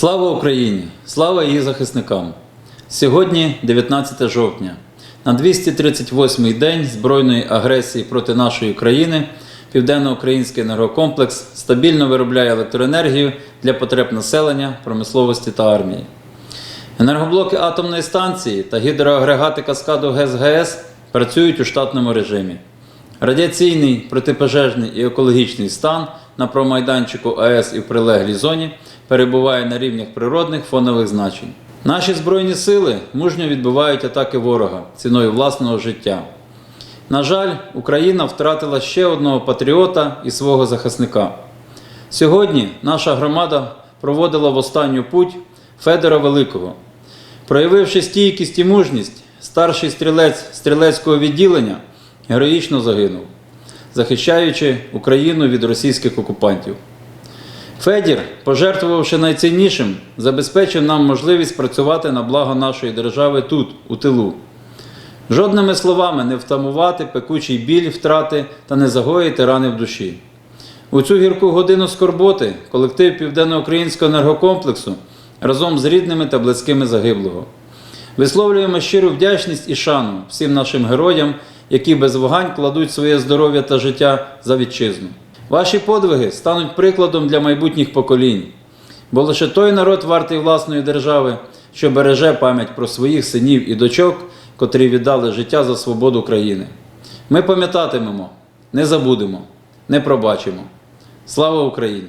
Слава Україні! Слава її захисникам! Сьогодні 19 жовтня. На 238-й день збройної агресії проти нашої країни Південноукраїнський енергокомплекс стабільно виробляє електроенергію для потреб населення, промисловості та армії. Енергоблоки атомної станції та гідроагрегати каскаду ГЕС-ГЕС працюють у штатному режимі. Радіаційний, протипожежний і екологічний стан на промайданчику АЕС і в прилеглій зоні перебуває на рівнях природних фонових значень. Наші збройні сили мужньо відбивають атаки ворога ціною власного життя. На жаль, Україна втратила ще одного патріота і свого захисника. Сьогодні наша громада проводила в останню путь Федора Великого. Проявивши стійкість і мужність, старший стрілець стрілецького відділення героїчно загинув, захищаючи Україну від російських окупантів. Федір, пожертвувавши найціннішим, забезпечив нам можливість працювати на благо нашої держави тут, у тилу. Жодними словами не втамувати пекучий біль втрати та не загоїти рани в душі. У цю гірку годину скорботи колектив Південноукраїнського енергокомплексу разом з рідними та близькими загиблого. Висловлюємо щиру вдячність і шану всім нашим героям, які без вагань кладуть своє здоров'я та життя за вітчизну. Ваші подвиги стануть прикладом для майбутніх поколінь, бо лише той народ вартий власної держави, що береже пам'ять про своїх синів і дочок, котрі віддали життя за свободу країни. Ми пам'ятатимемо, не забудемо, не пробачимо. Слава Україні!